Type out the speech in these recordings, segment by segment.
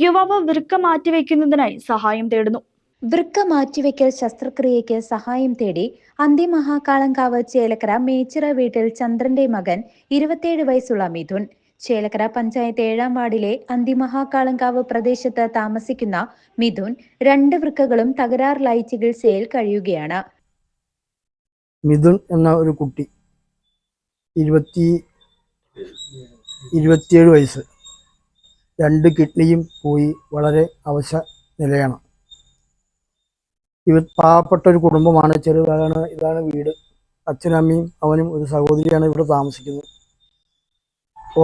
യുവാവ് വൃക്ക മാറ്റിവെക്കുന്നതിനായി സഹായം തേടുന്നു. വൃക്ക മാറ്റിവെക്കൽ ശസ്ത്രക്രിയയ്ക്ക് സഹായം തേടി അന്തിമഹാകാളങ്കാവ് ചേലക്കര മേച്ചിറ വീട്ടിൽ ചന്ദ്രന്റെ മകൻ ഇരുപത്തിയേഴ് വയസ്സുള്ള മിഥുൻ. ചേലക്കര പഞ്ചായത്ത് ഏഴാം വാർഡിലെ അന്തിമഹാകാളങ്കാവ് പ്രദേശത്ത് താമസിക്കുന്ന മിഥുൻ രണ്ട് വൃക്കകളും തകരാറിലായി ചികിത്സയിൽ കഴിയുകയാണ്. മിഥുൻ എന്ന ഒരു കുട്ടി ഇരുപത്തി ഇരുപത്തിയേഴ് വയസ്സ്. രണ്ട് കിഡ്നിയും പോയി വളരെ അവശ നിലയാണ്. ഇവ പാവപ്പെട്ട ഒരു കുടുംബമാണ് ചെറുതാണ് ഇതാണ് വീട്. അച്ഛനും അമ്മയും അവനും ഒരു സഹോദരിയാണ് ഇവിടെ താമസിക്കുന്നത്.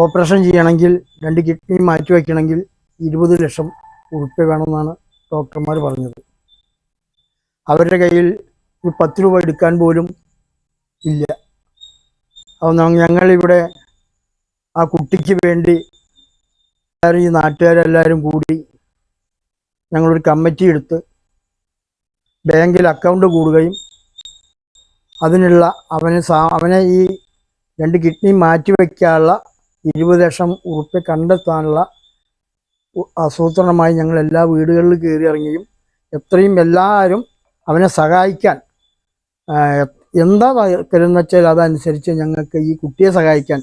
ഓപ്പറേഷൻ ചെയ്യണമെങ്കിൽ രണ്ട് കിഡ്നി മാറ്റി വയ്ക്കണമെങ്കിൽ ഇരുപത് ലക്ഷം ഉറുപ്പ്യ വേണമെന്നാണ് ഡോക്ടർമാർ പറഞ്ഞത്. അവരുടെ കയ്യിൽ ഒരു പത്ത് രൂപ എടുക്കാൻ പോലും ഇല്ല. അപ്പോൾ ഞങ്ങളിവിടെ ആ കുട്ടിക്ക് വേണ്ടി എല്ലാവരും ഈ നാട്ടുകാരെല്ലാവരും കൂടി ഞങ്ങളൊരു കമ്മിറ്റി എടുത്ത് ബാങ്കിൽ അക്കൗണ്ട് കൂടുകയും അതിനുള്ള അവന് അവനെ ഈ രണ്ട് കിഡ്നി മാറ്റിവെക്കാനുള്ള ഇരുപത് ലക്ഷം ഉറുപ്പ്യ കണ്ടെത്താനുള്ള ആസൂത്രണമായി ഞങ്ങൾ എല്ലാ വീടുകളിലും കയറി ഇറങ്ങിയും എത്രയും എല്ലാവരും അവനെ സഹായിക്കാൻ എന്താ കരുതെന്ന് വെച്ചാൽ അതനുസരിച്ച് ഞങ്ങൾക്ക് ഈ കുട്ടിയെ സഹായിക്കാൻ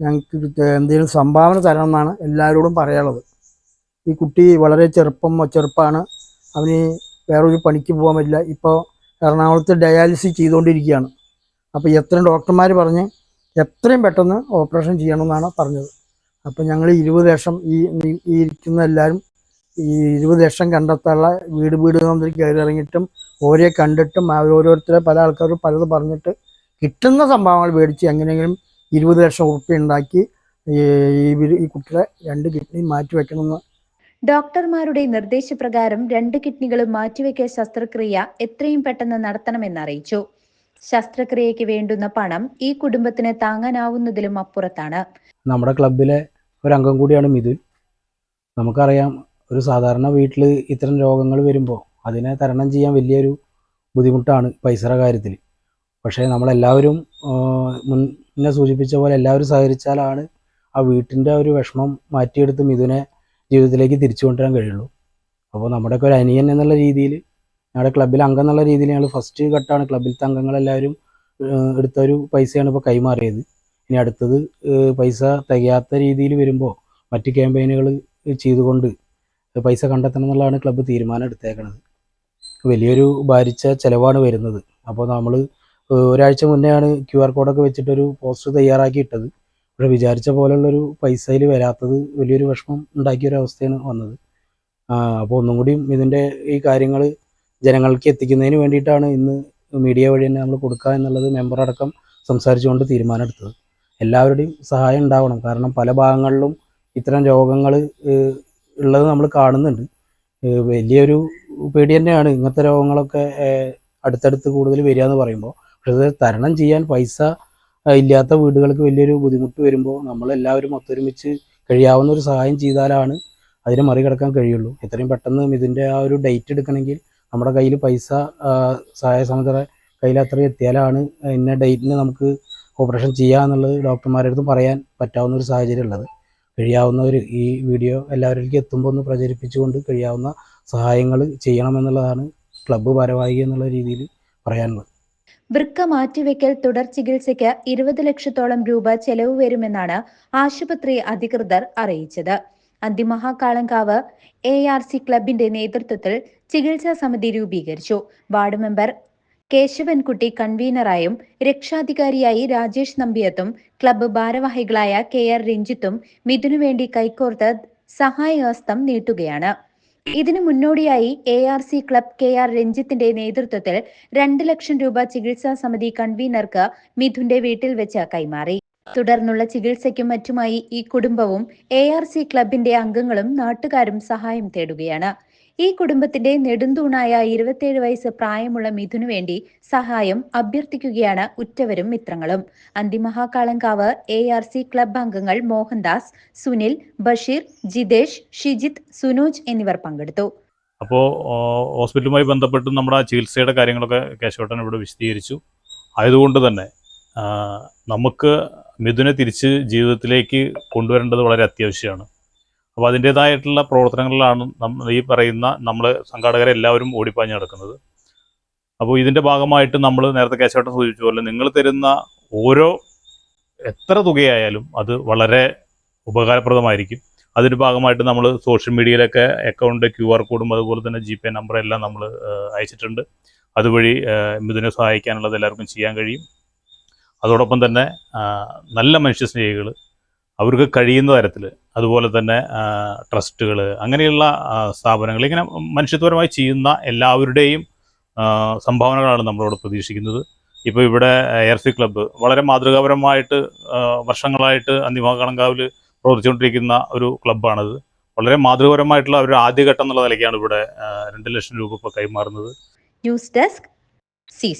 ഞങ്ങൾക്ക് എന്തെങ്കിലും സംഭാവന തരണം എന്നാണ് എല്ലാവരോടും പറയാനുള്ളത്. ഈ കുട്ടി വളരെ ചെറുപ്പം ചെറുപ്പമാണ് അവന് വേറൊരു പണിക്ക് പോകാൻ പറ്റില്ല. ഇപ്പോൾ എറണാകുളത്ത് ഡയാലിസിസ് ചെയ്തുകൊണ്ടിരിക്കുകയാണ്. അപ്പോൾ എത്രയും ഡോക്ടർമാർ പറഞ്ഞ് എത്രയും പെട്ടെന്ന് ഓപ്പറേഷൻ ചെയ്യണമെന്നാണ് പറഞ്ഞത്. അപ്പോൾ ഞങ്ങൾ ഇരുപത് ലക്ഷം ഈ ഈ ഇരിക്കുന്ന എല്ലാവരും ഈ ഇരുപത് ലക്ഷം കണ്ടെത്താനുള്ള വീട് വീട് നമ്മൾ കയറി ഇറങ്ങിയിട്ടും ഓരോ കണ്ടിട്ടും അവരോരോരുത്തരെ പല ആൾക്കാരും പലത് പറഞ്ഞിട്ട് കിട്ടുന്ന സംഭവങ്ങൾ മേടിച്ച് എങ്ങനെയെങ്കിലും ഇരുപത് ലക്ഷം ഉറുപ്പ്യ ഉണ്ടാക്കി ഈ ഈ രണ്ട് കിഡ്നി മാറ്റി വെക്കണമെന്ന്. ഡോക്ടർമാരുടെ നിർദ്ദേശപ്രകാരം രണ്ട് കിഡ്നികളും മാറ്റിവെക്കൽ ശസ്ത്രക്രിയ എത്രയും പെട്ടെന്ന് നടത്തണമെന്ന് അറിയിച്ചു. ശസ്ത്രക്രിയയ്ക്ക് വേണ്ടുന്ന പണം ഈ കുടുംബത്തിന് താങ്ങാനാവുന്നതിലും അപ്പുറത്താണ്. നമ്മുടെ ക്ലബിലെ ഒരു അംഗം കൂടിയാണ് മിഥുൻ. നമുക്കറിയാം ഒരു സാധാരണ വീട്ടിൽ ഇത്തരം രോഗങ്ങൾ വരുമ്പോൾ അതിനെ തരണം ചെയ്യാൻ വലിയൊരു ബുദ്ധിമുട്ടാണ് പൈസയുടെ കാര്യത്തിൽ പക്ഷേ നമ്മളെല്ലാവരും ആ, മുന്നേ സൂചിപ്പിച്ച പോലെ എല്ലാവരും സഹകരിച്ചാലാണ് ആ വീട്ടിന്റെ ഒരു വിഷമം മാറ്റിയെടുത്ത് മിഥുനെ ജീവിതത്തിലേക്ക് തിരിച്ചു കൊണ്ടുവരാൻ കഴിയുള്ളൂ. അപ്പോൾ നമ്മുടെയൊക്കെ ഒരു അനിയൻ എന്നുള്ള രീതിയിൽ ഞങ്ങളുടെ ക്ലബ്ബിൽ അംഗം എന്നുള്ള രീതിയിൽ ഞങ്ങൾ ഫസ്റ്റ് ഘട്ടമാണ്. ക്ലബ്ബിലത്തെ അംഗങ്ങളെല്ലാവരും എടുത്ത ഒരു പൈസയാണ് ഇപ്പോൾ കൈമാറിയത്. ഇനി അടുത്തത് പൈസ തികയാത്ത രീതിയിൽ വരുമ്പോൾ മറ്റ് ക്യാമ്പയിനുകൾ ചെയ്തുകൊണ്ട് പൈസ കണ്ടെത്തണം എന്നുള്ളതാണ് ക്ലബ്ബ് തീരുമാനം എടുത്തേക്കുന്നത് വലിയൊരു ഭാരിച്ച ചിലവാണ് വരുന്നത്. അപ്പോൾ നമ്മൾ ഒരാഴ്ച മുന്നെയാണ് ക്യു ആർ കോഡൊക്കെ വെച്ചിട്ടൊരു പോസ്റ്റർ തയ്യാറാക്കി ഇട്ടത് പക്ഷേ വിചാരിച്ച പോലുള്ളൊരു പൈസയിൽ വരാത്തത് വലിയൊരു വിഷമം ഉണ്ടാക്കിയ ഒരു അവസ്ഥയാണ് വന്നത്. അപ്പോൾ ഒന്നും കൂടിയും ഇതിന്റെ ഈ കാര്യങ്ങൾ ജനങ്ങൾക്ക് എത്തിക്കുന്നതിന് വേണ്ടിയിട്ടാണ് ഇന്ന് മീഡിയ വഴി തന്നെ നമ്മൾ കൊടുക്കുക എന്നുള്ളത് മെമ്പർ അടക്കം സംസാരിച്ചുകൊണ്ട് തീരുമാനമെടുത്തത് എല്ലാവരുടെയും സഹായം ഉണ്ടാവണം. കാരണം പല ഭാഗങ്ങളിലും ഇത്തരം രോഗങ്ങൾ ഉള്ളത് നമ്മൾ കാണുന്നുണ്ട്. വലിയൊരു പേടി തന്നെയാണ് ഇങ്ങനത്തെ രോഗങ്ങളൊക്കെ അടുത്തടുത്ത് കൂടുതൽ വരിക എന്ന് പറയുമ്പോൾ. പക്ഷേ തരണം ചെയ്യാൻ പൈസ ഇല്ലാത്ത വീടുകൾക്ക് വലിയൊരു ബുദ്ധിമുട്ട് വരുമ്പോൾ നമ്മളെല്ലാവരും ഒത്തൊരുമിച്ച് കഴിയാവുന്ന ഒരു സഹായം ചെയ്താലാണ് അതിനെ മറികടക്കാൻ കഴിയുള്ളൂ. എത്രയും പെട്ടെന്ന് ഇതിന്റെ ആ ഒരു ഡേറ്റ് എടുക്കണമെങ്കിൽ നമ്മുടെ കയ്യിൽ പൈസ സഹായ സമിതി കയ്യിൽ അത്രയും എത്തിയാലാണ് ഇന്ന ഡേറ്റിന് നമുക്ക് ഓപ്പറേഷൻ ചെയ്യാമെന്നുള്ളത് ഡോക്ടർമാരുടെ അടുത്ത് പറയാൻ പറ്റാവുന്ന ഒരു സാഹചര്യം ഉള്ളത്. കഴിയാവുന്നവർ ഈ വീഡിയോ എല്ലാവരിലേക്കും എത്തുമ്പോൾ ഒന്ന് പ്രചരിപ്പിച്ചുകൊണ്ട് കഴിയാവുന്ന സഹായങ്ങൾ ചെയ്യണമെന്നുള്ളതാണ് ക്ലബ്ബ് ഭാരവാഹി എന്നുള്ള രീതിയിൽ പറയാനുള്ളത്. വൃക്ക മാറ്റിവെക്കൽ തുടർ ചികിത്സയ്ക്ക് ഇരുപത് ലക്ഷത്തോളം രൂപ ചെലവ് വരുമെന്നാണ് ആശുപത്രി അധികൃതർ അറിയിച്ചത്. അന്തിമഹാക്കാളങ്കാവ് എ ആർ സി ക്ലബിന്റെ നേതൃത്വത്തിൽ ചികിത്സാ സമിതി രൂപീകരിച്ചു. വാർഡ് മെമ്പർ കേശവൻകുട്ടി കൺവീനറായും രക്ഷാധികാരിയായി രാജേഷ് നമ്പിയത്തും ക്ലബ്ബ് ഭാരവാഹികളായ കെ ആർ രഞ്ജിത്തും മിഥുനുവേണ്ടി കൈകോർത്ത് സഹായഹസ്തം നീട്ടുകയാണ്. ഇതിനു മുന്നോടിയായി A R C club K R രഞ്ജിത്തിന്റെ നേതൃത്വത്തിൽ രണ്ട് ലക്ഷം രൂപ ചികിത്സാ സമിതി കൺവീനർക്ക് മിഥുന്റെ വീട്ടിൽ വെച്ച് കൈമാറി. തുടർന്നുള്ള ചികിത്സയ്ക്കും മറ്റുമായി ഈ കുടുംബവും എ ആർ സി ക്ലബിന്റെ അംഗങ്ങളും നാട്ടുകാരും സഹായം തേടുകയാണ്. ഈ കുടുംബത്തിന്റെ നെടുന്തൂണായ ഇരുപത്തിയേഴ് വയസ്സ് പ്രായമുള്ള മിഥുനു വേണ്ടി സഹായം അഭ്യർത്ഥിക്കുകയാണ് ഉറ്റവരും മിത്രങ്ങളും. Anthimahakalankavu A R C club അംഗങ്ങൾ മോഹൻദാസ് സുനിൽ ബഷീർ ജിതേഷ് ഷിജിത് സുനോജ് എന്നിവർ പങ്കെടുത്തു. അപ്പോൾ ഹോസ്പിറ്റലുമായി ബന്ധപ്പെട്ട് നമ്മുടെ ചികിത്സയുടെ കാര്യങ്ങളൊക്കെ കേശവട്ടൻ ഇവിടെ വിശദീകരിച്ചു. ആയതുകൊണ്ട് തന്നെ നമുക്ക് മിഥുനെ തിരിച്ച് ജീവിതത്തിലേക്ക് കൊണ്ടുവരേണ്ടത് വളരെ അത്യാവശ്യമാണ്. അപ്പോൾ അതിന്റേതായിട്ടുള്ള പ്രവർത്തനങ്ങളിലാണ് ഈ പറയുന്ന നമ്മൾ സംഘാടകരെ എല്ലാവരും ഓടിപ്പാഞ്ഞ് നടക്കുന്നത്. അപ്പോൾ ഇതിന്റെ ഭാഗമായിട്ട് നമ്മൾ നേരത്തെ കേശവട്ടം സൂചിപ്പിച്ച പോലെ നിങ്ങൾ തരുന്ന ഓരോ എത്ര തുകയായാലും അത് വളരെ ഉപകാരപ്രദമായിരിക്കും. അതിന്റെ ഭാഗമായിട്ട് നമ്മൾ സോഷ്യൽ മീഡിയയിലൊക്കെ അക്കൗണ്ട് ക്യു ആർ കോഡും അതുപോലെ തന്നെ ജി പേ നമ്പറും എല്ലാം നമ്മൾ അയച്ചിട്ടുണ്ട്. അതുവഴി ഇതിനെ സഹായിക്കാനുള്ളത് എല്ലാവർക്കും ചെയ്യാൻ കഴിയും. അതോടൊപ്പം തന്നെ നല്ല മനുഷ്യ മനുഷ്യസ്നേഹികൾ അവർക്ക് കഴിയുന്ന തരത്തിൽ അതുപോലെ തന്നെ ട്രസ്റ്റുകൾ അങ്ങനെയുള്ള സ്ഥാപനങ്ങൾ ഇങ്ങനെ മനുഷ്യത്വപരമായി ചെയ്യുന്ന എല്ലാവരുടെയും സംഭാവനകളാണ് നമ്മളോട് പ്രതീക്ഷിക്കുന്നത്. ഇപ്പോൾ ഇവിടെ എയർസി ക്ലബ്ബ് വളരെ മാതൃകാപരമായിട്ട് വർഷങ്ങളായിട്ട് അന്തിമകണങ്കാവിൽ പ്രവർത്തിച്ചുകൊണ്ടിരിക്കുന്ന ഒരു ക്ലബ്ബാണത്. വളരെ മാതൃകപരമായിട്ടുള്ള ഒരു ആദ്യഘട്ടം എന്നുള്ള നിലയ്ക്കാണ് ഇവിടെ രണ്ട് ലക്ഷം രൂപ ഇപ്പോൾ കൈമാറുന്നത്. News desk C